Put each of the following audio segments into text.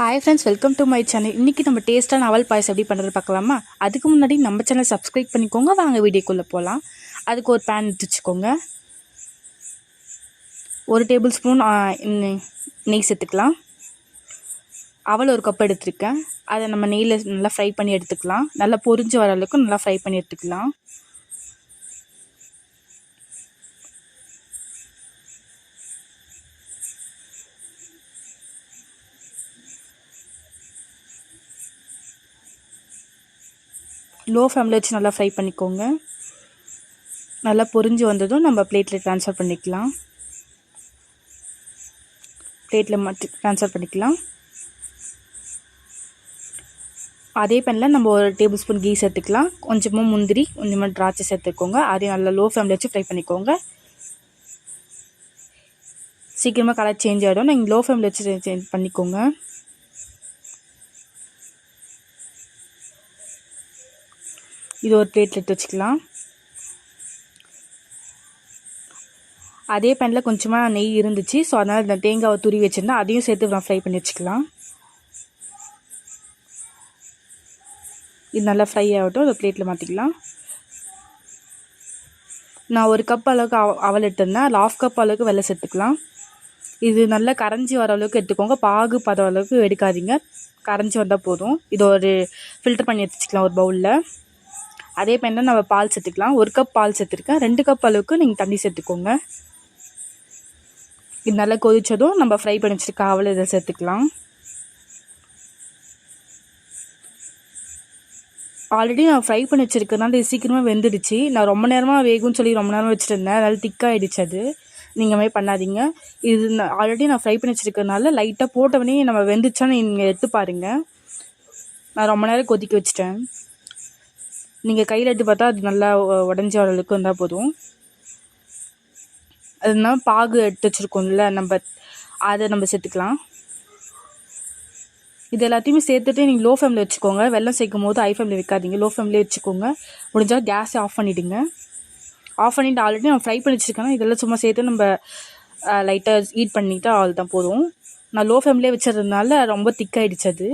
Hi friends welcome to my channel இன்றைக்கி நம்ம டேஸ்ட்டான அவல் பாயஸ் எப்படி பண்ணுறது பார்க்கலாமா? அதுக்கு முன்னாடி நம்ம சேனல் சப்ஸ்கிரைப் பண்ணிக்கோங்க. வாங்க வீடியோக்குள்ளே போகலாம் அதுக்கு ஒரு பேன் எடுத்து வச்சுக்கோங்க. ஒரு டேபிள் ஸ்பூன் நெய் சேர்த்துக்கலாம். அவல் ஒரு கப் எடுத்துருக்கேன். அதை நம்ம நெய்யில் நல்லா ஃப்ரை பண்ணி எடுத்துக்கலாம். நல்லா பொரிஞ்சு வர அளவுக்கு நல்லா ஃப்ரை பண்ணி எடுத்துக்கலாம். லோ ஃப்ளேமில் வச்சு நல்லா ஃப்ரை பண்ணிக்கோங்க. நல்லா பொரிஞ்சு வந்ததும் நம்ம பிளேட்டில் ட்ரான்ஸ்ஃபர் பண்ணிக்கலாம். பிளேட்டில் மட்டும் ட்ரான்ஸ்ஃபர் பண்ணிக்கலாம். அதே பேனில் நம்ம ஒரு டேபிள் ஸ்பூன் கீ சேர்த்துக்கலாம். கொஞ்சமாக முந்திரி கொஞ்சமாக திராட்சை சேர்த்துக்கோங்க. அதையும் நல்லா லோ ஃப்ளேமில் வச்சு ஃப்ரை பண்ணிக்கோங்க. சீக்கிரமாக கலர் சேஞ்ச் ஆகிடும் நீங்கள் லோ ஃப்ளேமில் வச்சு சேஞ்ச் பண்ணிக்கோங்க. இது ஒரு பிளேட்டில் எடுத்து வச்சுக்கலாம். அதே பேனில் கொஞ்சமாக நெய் இருந்துச்சு. ஸோ அதனால் இந்த தேங்காவை துருவி வச்சுருந்தேன் அதையும் சேர்த்து நான் ஃப்ரை பண்ணி வச்சுக்கலாம். இது நல்லா ஃப்ரை ஆகட்டும். அதை பிளேட்டில் மாற்றிக்கலாம் நான் ஒரு கப் அளவுக்கு அவ அவல் எடுத்திருந்தேன். அதில் ஆஃப் கப் அளவுக்கு வெள்ளை சேர்த்துக்கலாம். இது நல்லா கரைஞ்சி வர அளவுக்கு எடுத்துக்கோங்க. பாகு பதம் அளவுக்கு எடுக்காதீங்க. கரைஞ்சி வந்தால் போதும். இது ஒரு ஃபில்டர் பண்ணி எடுத்துக்கலாம் ஒரு பவுலில் அதே மாதிரி தான் நம்ம பால் சேர்த்துக்கலாம். ஒரு கப் பால் சேர்த்துருக்கேன். ரெண்டு கப் அளவுக்கு நீங்கள் தண்ணி சேர்த்துக்கோங்க. இது நல்லா கொதித்ததும் நம்ம ஃப்ரை பண்ணி வச்சுருக்க அவலை இதை சேர்த்துக்கலாம். ஆல்ரெடி நான் ஃப்ரை பண்ணி வச்சுருக்கனால இது சீக்கிரமாக வெந்துடுச்சு. நான் ரொம்ப நேரமாக வேகும்னு சொல்லி ரொம்ப நேரமாக வச்சுருந்தேன் அதனால் திக்காகிடுச்சு அது. நீங்கள் மாதிரி பண்ணாதீங்க. இது ஆல்ரெடி நான் ஃப்ரை பண்ணி வச்சுருக்கனால லைட்டாக போட்டவனே நம்ம வெந்துச்சான்னு நீங்கள் எடுத்து பாருங்கள் நான் ரொம்ப நேரம் கொதிக்க வச்சுட்டேன். நீங்கள் கையில் எடுத்து பார்த்தா அது நல்லா உடஞ்சி வர அளவுக்கு இருந்தால் போதும். அதுனா பாகு எடுத்து வச்சுருக்கோம்ல நம்ம அதை நம்ம சேர்த்துக்கலாம். இது எல்லாத்தையுமே சேர்த்துட்டு நீங்கள் லோ ஃபேமில் வச்சுக்கோங்க. வெள்ளம் சேர்க்கும் போது ஐ ஃபேமில் வைக்காதீங்க. லோ ஃபேமிலே வச்சுக்கோங்க. முடிஞ்சால் கேஸை ஆஃப் பண்ணிவிடுங்க ஆஃப் பண்ணிவிட்டு ஆல்ரெடி நான் ஃப்ரை பண்ணி வச்சுருக்கேன் இதெல்லாம் சும்மா சேர்த்து நம்ம லைட்டாக ஹீட் பண்ணிவிட்டு ஆள் தான் போதும். நான் லோ ஃபேமிலே வச்சதுனால ரொம்ப திக்காகிடுச்சு அது.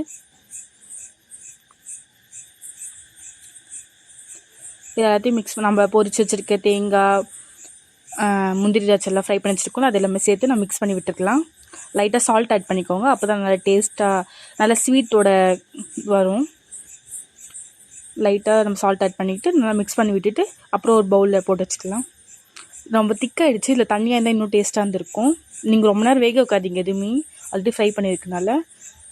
இது எல்லாத்தையும் மிக்ஸ் நம்ம பொறிச்சு வச்சுருக்க தேங்காய் முந்திரி திராட்சை எல்லாம் ஃப்ரை பண்ணி வச்சுருக்கோம் அது எல்லாமே சேர்த்து நான் மிக்ஸ் பண்ணி விட்டுக்கலாம். லைட்டாக சால்ட் ஆட் பண்ணிக்கோங்க. அப்போ தான் நல்லா டேஸ்ட்டாக நல்லா ஸ்வீட்டோட வரும். லைட்டாக நம்ம சால்ட் ஆட் பண்ணிவிட்டு நல்லா மிக்ஸ் பண்ணி விட்டுட்டு அப்புறம் ஒரு பவுலில் போட்டு வச்சுக்கலாம். ரொம்ப திக்காகிடுச்சு இல்லை தண்ணியாக இருந்தால் இன்னும் டேஸ்ட்டாக இருந்திருக்கும். நீங்கள் ரொம்ப நேரம் வேக வைக்காதீங்க எதுவுமே. Already fry பண்ணியிருக்கனால